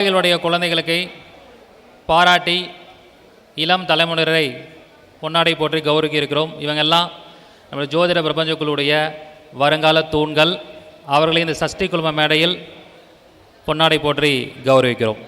விவசாயிகளுடைய குழந்தைகளுக்கு பாராட்டி இளம் தலைமுறையை பொன்னாடை போற்றி கௌரவிக்க இருக்கிறோம் இவங்கெல்லாம் நம்ம ஜோதிட பிரபஞ்ச குழுவுடைய வருங்கால தூண்கள். அவர்களை இந்த சஷ்டி குழும மேடையில் பொன்னாடை போற்றி கௌரவிக்கிறோம்.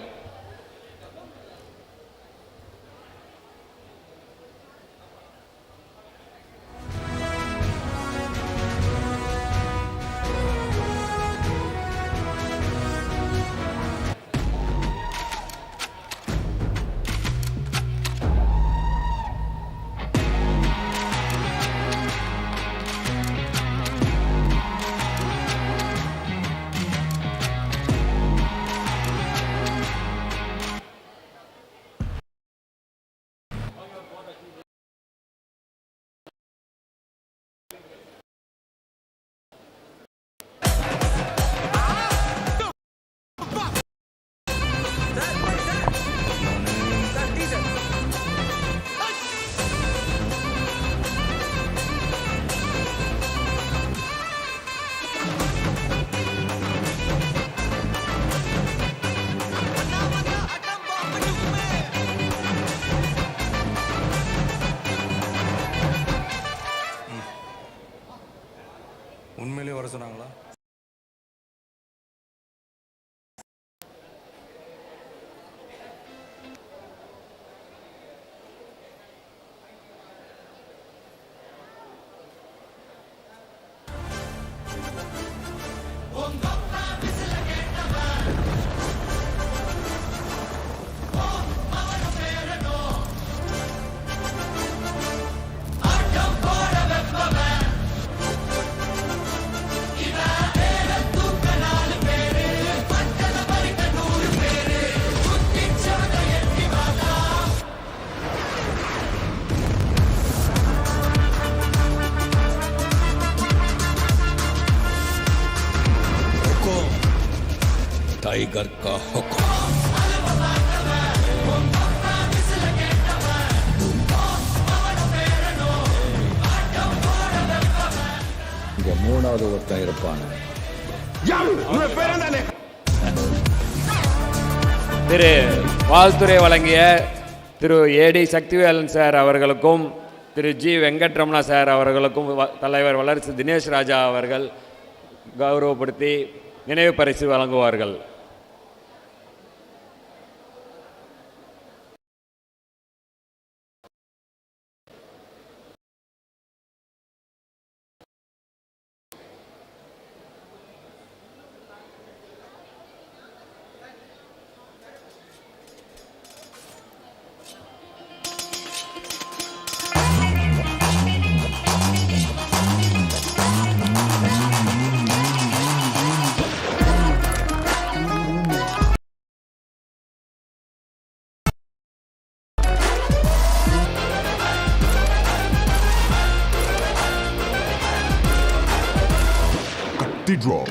टाइगर का हुक्म இங்க மூணாவது ஒருத்தன் இருப்பான் திரு வாழ்த்துறை வழங்கிய திரு ஏடி சக்திவேலன் சார் அவர்களுக்கும் திரு ஜி வெங்கட்ரமணா சார் அவர்களுக்கும் வ- தலைவர் வளர்ச்சி தினேஷ் ராஜா அவர்கள் கௌரவப்படுத்தி நினைவு பரிசு வழங்குவார்கள் Cathedral.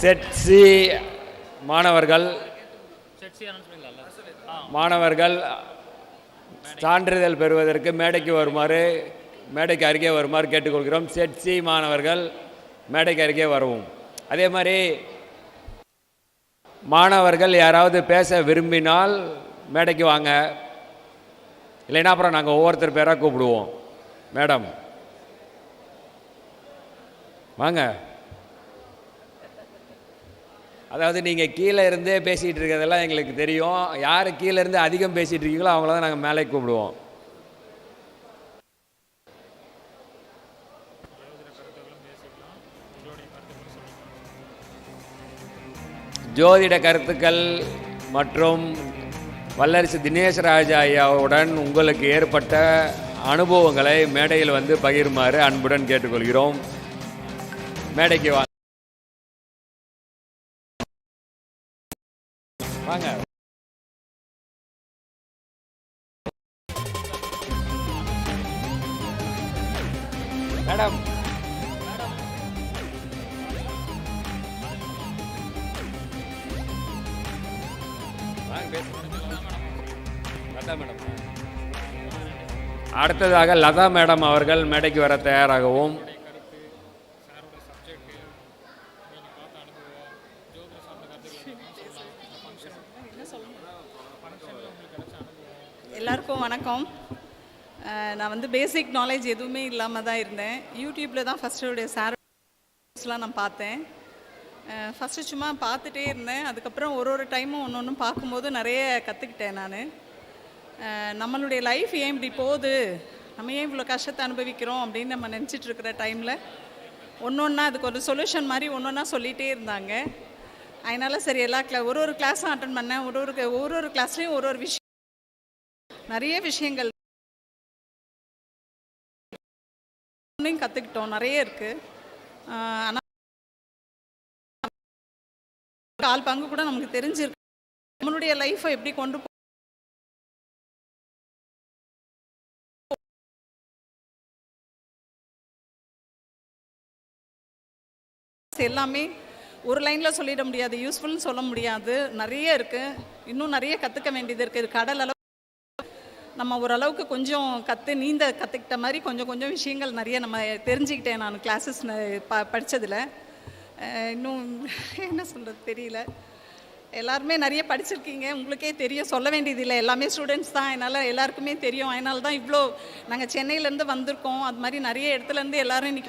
செட் சி மாணவர்கள். மாணவர்கள் சான்றிதழ் பெறுவதற்கு மேடைக்கு வருமாறு மேடைக்கு அருகே வருமாறு கேட்டுக்கொள்கிறோம். செட் சி மாணவர்கள் மேடைக்கு அருகே வருவோம். அதே மாதிரி மாணவர்கள் யாராவது பேச விரும்பினால் மேடைக்கு வாங்க. இல்லைன்னா அப்புறம் நாங்கள் ஒவ்வொருத்தர் பேராக கூப்பிடுவோம். மேடம். வாங்க. அதாவது நீங்கள் கீழே இருந்தே பேசிகிட்டு இருக்கிறதெல்லாம் எங்களுக்கு தெரியும். யார் கீழே இருந்து அதிகம் பேசிகிட்டு இருக்கீங்களோ அவங்கள தான் நாங்கள் மேலே கூப்பிடுவோம். ஜோதிட கருத்துக்கள் மற்றும் வல்லரசு தினேஷ் ராஜா ஐயாவுடன் உங்களுக்கு ஏற்பட்ட அனுபவங்களை மேடையில் வந்து பகிருமாறு அன்புடன் கேட்டுக்கொள்கிறோம். மேடைக்கு வா. வாங்க. மேடம். மேடம் அடுத்ததாக லதா மேடம் அவர்கள் மேடைக்கு வர தயாராகவும். எல்லாருக்கும் வணக்கம். அஹ் நான் வந்து பேசிக் நாலேஜ் எதுவுமே இல்லாமல் தான் இருந்தேன். யூடியூப்பில் தான் ஃபஸ்ட்டு சார் நான் பார்த்தேன். ஃபஸ்ட்டு சும்மா பார்த்துட்டே இருந்தேன். அதுக்கப்புறம் ஒரு ஒரு டைமும் ஒன்று ஒன்று பார்க்கும்போது நிறைய கற்றுக்கிட்டேன் நான். நம்மளுடைய லைஃப் ஏன் இப்படி போகுது? நம்ம ஏன் இவ்வளோ கஷ்டத்தை அனுபவிக்கிறோம் அப்படின்னு நம்ம நினச்சிட்டு இருக்கிற டைமில் ஒன்று ஒன்றா அதுக்கு ஒரு சொல்யூஷன் மாதிரி ஒன்று ஒன்றா சொல்லிகிட்டே இருந்தாங்க. அதனால் சரி எல்லா கிளா ஒரு ஒரு கிளாஸும் அட்டன் பண்ணேன். ஒரு ஒரு ஒரு ஒரு கிளாஸ்லேயும் ஒரு ஒரு விஷயம். நிறைய விஷயங்கள் கற்றுக்கிட்டோம் நிறைய இருக்குது ஆனால் கால் பங்கு கூட நமக்கு தெரிஞ்சிருக்கு. நம்மளுடைய லைஃப்பை எப்படி கொண்டு போ எல்லாமே ஒரு லைனில் சொல்லிட முடியாது. யூஸ்ஃபுல்னு சொல்ல முடியாது. நிறைய இருக்குது இன்னும் நிறைய கற்றுக்க வேண்டியது இருக்குது கடல் அளவு. நம்ம ஓரளவுக்கு கொஞ்சம் கற்று நீந்த கற்றுக்கிட்ட மாதிரி கொஞ்சம் கொஞ்சம் விஷயங்கள் நிறைய நம்ம தெரிஞ்சுக்கிட்டேன் நான் கிளாஸஸ் ப படித்ததில் இன்னும் என்ன சொல்கிறது தெரியல. எல்லாருமே நிறைய படிச்சிருக்கீங்க. உங்களுக்கே தெரியும். சொல்ல வேண்டியதில்லை எல்லாமே ஸ்டூடெண்ட்ஸ் தான். என்னால் எல்லாருக்குமே தெரியும். அதனால தான் இவ்வளோ நாங்கள் சென்னையிலேருந்து வந்திருக்கோம். அது மாதிரி நிறைய இடத்துலேருந்து எல்லாரும் இன்றைக்கி